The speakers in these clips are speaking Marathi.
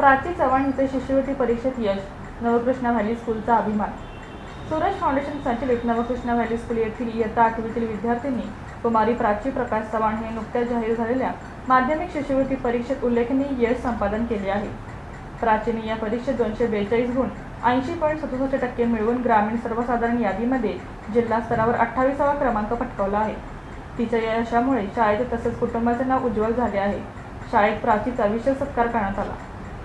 प्राची हिचे शिष्यवृत्ती परीक्षेत यश नवकृष्णा व्हॅली स्कूलचा अभिमान. सूरज फाउंडेशन संचलित नवकृष्णा व्हॅली स्कूल येथील इयत्ता आठवीतील विद्यार्थ्यांनी कुमारी प्राची प्रकाश चव्हाण हे नुकत्याच जाहीर झालेल्या माध्यमिक शिष्यवृत्ती परीक्षेत उल्लेखनीय यश संपादन केले आहे. प्राचीने या परीक्षेत दोनशे बेचाळीस गुण ऐंशी पॉईंट सदुसष्ट टक्के मिळवून ग्रामीण सर्वसाधारण यादीमध्ये जिल्हा स्तरावर अठ्ठावीसावा क्रमांक पटकावला आहे. तिच्या या यशामुळे शाळेचे तसेच कुटुंबाचे नाव उज्ज्वल झाले आहे. शाळेत प्राचीचा विशेष सत्कार करण्यात आला.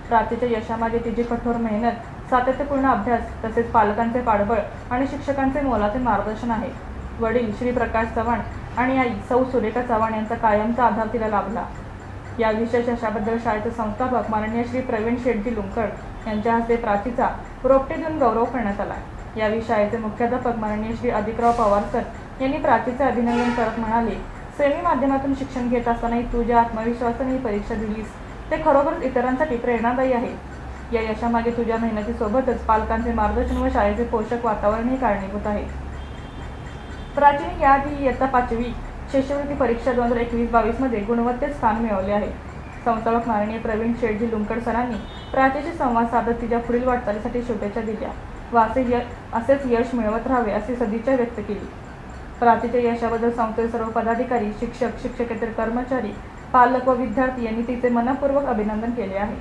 प्राचीच्या यशामागे तिची कठोर मेहनत सातत्यपूर्ण अभ्यास तसेच पालकांचे पाठबळ आणि शिक्षकांचे मोलाचे मार्गदर्शन आहे. वडील श्री प्रकाश चव्हाण आणि आई सौ सुरेखा चव्हाण यांचा कायमचा आधार तिला लाभला. या विशेष यशाबद्दल शाळेचे संस्थापक माननीय श्री प्रवीण शेटजी लुंकड यांच्या हस्ते प्राचीचा रोपटे देऊन गौरव करण्यात आला. यावेळी शाळेचे मुख्याध्यापक माननीय श्री अधिकराव पवारकर यांनी प्राचीचे अभिनंदन करत म्हणाले सेमी माध्यमातून शिक्षण घेत असतानाही तू ज्या आत्मविश्वासाने ही परीक्षा दिलीस. ते खरोखरच इतरांसाठी प्रेरणादायी आहे. या यशामागे तुझ्या मेहनतीसोबतच पालकांचे मार्गदर्शन व शाळेचे पोषक वातावरणही कारणीभूत आहे. प्राचीन याआधी इयत्ता पाचवी शिष्यवृत्ती परीक्षा दोन हजार एकवीस बावीसमध्ये गुणवत्तेत स्थान मिळवले आहे. संस्थापक माननीय प्रवीण शेठजी लुंकड सरांनी प्राचीशी संवाद साधत तिच्या पुढील वाटचालीसाठी शुभेच्छा दिल्या. व असे य असेच यश मिळवत राहावे अशी सदिच्छा व्यक्त केली. प्राचीच्या यशाबद्दल संस्थेचे सर्व पदाधिकारी शिक्षक शिक्षकेतर कर्मचारी पालक व विद्यार्थी यांनी तिचे मनपूर्वक अभिनंदन केले आहे.